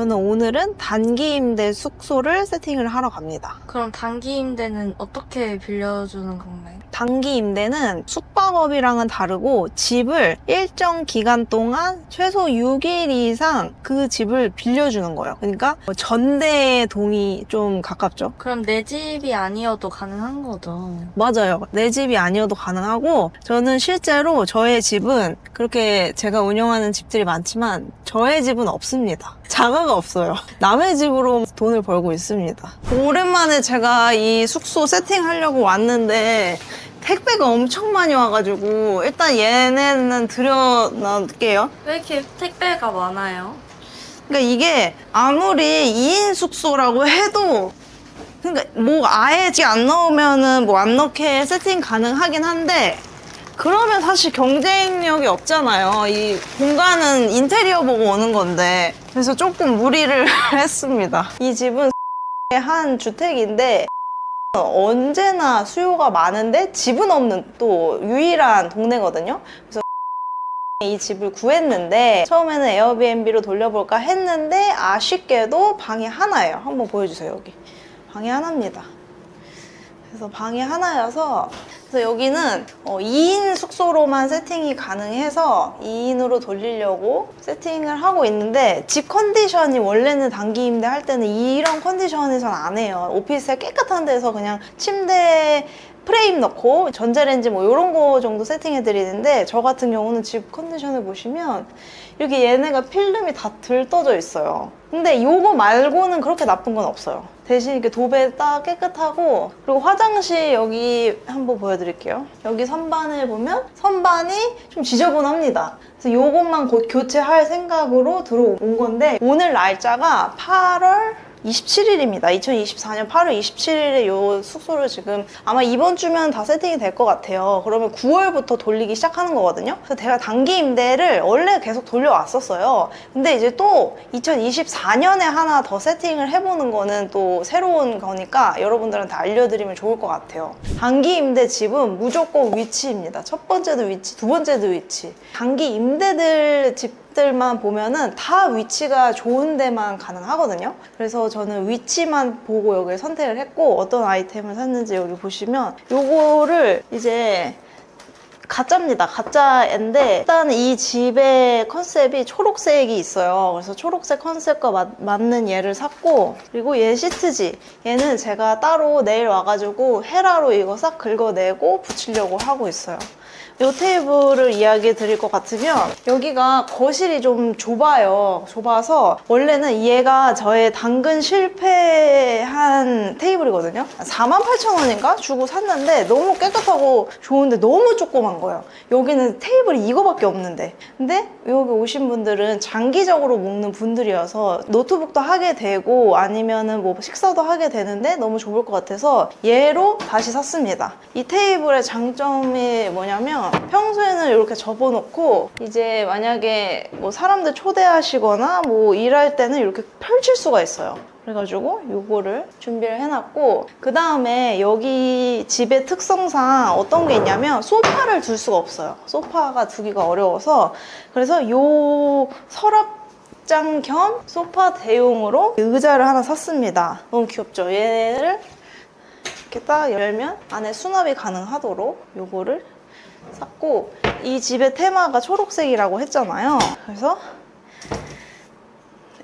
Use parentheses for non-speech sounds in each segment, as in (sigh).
저는 오늘은 단기 임대 숙소를 세팅을 하러 갑니다. 그럼 단기 임대는 어떻게 빌려주는 건가요? 단기 임대는 숙박업이랑은 다르고 집을 일정 기간 동안 최소 6일 이상 그 집을 빌려주는 거예요. 그러니까 뭐 전대 동이 좀 가깝죠. 그럼 내 집이 아니어도 가능한 거죠. 맞아요. 내 집이 아니어도 가능하고 저는 실제로 저의 집은 그렇게 제가 운영하는 집들이 많지만 저의 집은 없습니다. 자가가 없어요. 남의 집으로 돈을 벌고 있습니다. 오랜만에 제가 이 숙소 세팅하려고 왔는데 택배가 엄청 많이 와가지고 일단 얘네는 들여놓을게요. 왜 이렇게 택배가 많아요? 그러니까 이게 아무리 2인 숙소라고 해도 그러니까 뭐 아예 안 넣으면은 뭐 안 넣게 세팅 가능하긴 한데 그러면 사실 경쟁력이 없잖아요. 이 공간은 인테리어 보고 오는 건데 그래서 조금 무리를 (laughs) 했습니다. 이 집은 (laughs) 한 주택인데 (laughs) 언제나 수요가 많은데 집은 없는 또 유일한 동네거든요. 그래서 이 집을 구했는데 처음에는 에어비앤비로 돌려볼까 했는데 아쉽게도 방이 하나예요. 한번 보여주세요 여기 방이 하나입니다. 그래서 방이 하나여서 그래서 여기는 어, 2인 숙소로만 세팅이 가능해서 2인으로 돌리려고 세팅을 하고 있는데 집 컨디션이 원래는 단기 임대 할 때는 이런 컨디션에선 안 해요. 오피스텔 깨끗한 데서 그냥 침대 프레임 넣고 전자레인지 뭐 이런 거 정도 세팅해 드리는데 저 같은 경우는 집 컨디션을 보시면 이렇게 얘네가 필름이 다 들떠져 있어요. 근데 요거 말고는 그렇게 나쁜 건 없어요. 대신 이렇게 도배 딱 깨끗하고 그리고 화장실 여기 한번 보여드릴게요. 여기 선반을 보면 선반이 좀 지저분합니다. 그래서 요것만 곧 교체할 생각으로 들어온 건데 오늘 날짜가 8월 27일입니다. 2024년 8월 27일에 요 숙소를 지금 아마 이번 주면 다 세팅이 될 것 같아요. 그러면 9월부터 돌리기 시작하는 거거든요. 그래서 제가 단기 임대를 원래 계속 돌려왔었어요. 근데 이제 또 2024년에 하나 더 세팅을 해보는 거는 또 새로운 거니까 여러분들한테 알려드리면 좋을 것 같아요. 단기 임대 집은 무조건 위치입니다. 첫 번째도 위치, 두 번째도 위치. 단기 임대들 집 들만 보면은 다 위치가 좋은 데만 가능하거든요. 그래서 저는 위치만 보고 여기를 선택을 했고 어떤 아이템을 샀는지 여기 보시면 요거를 이제 가짜입니다. 가짜인데 일단 이 집의 컨셉이 초록색이 있어요. 그래서 초록색 컨셉과 맞, 맞는 얘를 샀고 그리고 얘 시트지. 얘는 제가 따로 내일 와가지고 헤라로 이거 싹 긁어내고 붙이려고 하고 있어요. 이 테이블을 이야기 드릴 것 같으면 여기가 거실이 좀 좁아요. 좁아서 원래는 얘가 저의 당근 실패한 테이블이거든요. 48,000원인가 주고 샀는데 너무 깨끗하고 좋은데 너무 조그만 거예요. 여기는 테이블이 이거밖에 없는데. 근데 여기 오신 분들은 장기적으로 먹는 분들이어서 노트북도 하게 되고 아니면은 뭐 식사도 하게 되는데 너무 좁을 것 같아서 얘로 다시 샀습니다. 이 테이블의 장점이 뭐냐면 평소에는 이렇게 접어놓고 이제 만약에 뭐 사람들 초대하시거나 뭐 일할 때는 이렇게 펼칠 수가 있어요. 그래가지고 요거를 준비를 해놨고 그 다음에 여기 집의 특성상 어떤 게 있냐면 소파를 둘 수가 없어요. 소파가 두기가 어려워서 그래서 요 서랍 장겸 소파 대용으로 의자를 하나 샀습니다. 너무 귀엽죠? 얘를 이렇게 딱 열면 안에 수납이 가능하도록 요거를 샀고 이 집의 테마가 초록색이라고 했잖아요. 그래서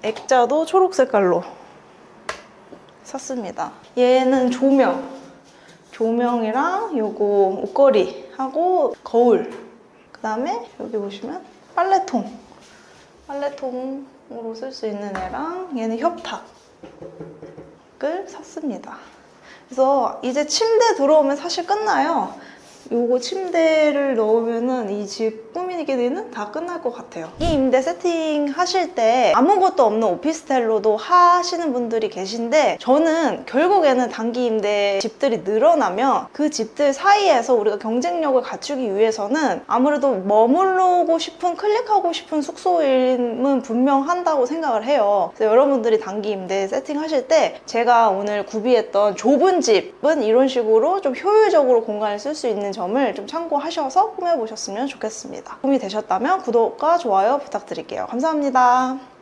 액자도 초록 색깔로 샀습니다. 얘는 조명. 조명이랑 요거 옷걸이 하고 거울. 그 다음에 여기 보시면 빨래통. 빨래통으로 쓸 수 있는 애랑 얘는 협탁을 샀습니다. 그래서 이제 침대 들어오면 사실 끝나요. 요거 침대를 넣으면은 이 집 꾸미게 되는 다 끝날 것 같아요. 이 임대 세팅 하실 때 아무것도 없는 오피스텔로도 하시는 분들이 계신데 저는 결국에는 단기 임대 집들이 늘어나면 그 집들 사이에서 우리가 경쟁력을 갖추기 위해서는 아무래도 머무르고 싶은 클릭하고 싶은 숙소임은 분명한다고 생각을 해요. 그래서 여러분들이 단기 임대 세팅 하실 때 제가 오늘 구비했던 좁은 집은 이런 식으로 좀 효율적으로 공간을 쓸 수 있는 점을 좀 참고하셔서 꾸며보셨으면 좋겠습니다. 도움이 되셨다면 구독과 좋아요 부탁드릴게요. 감사합니다.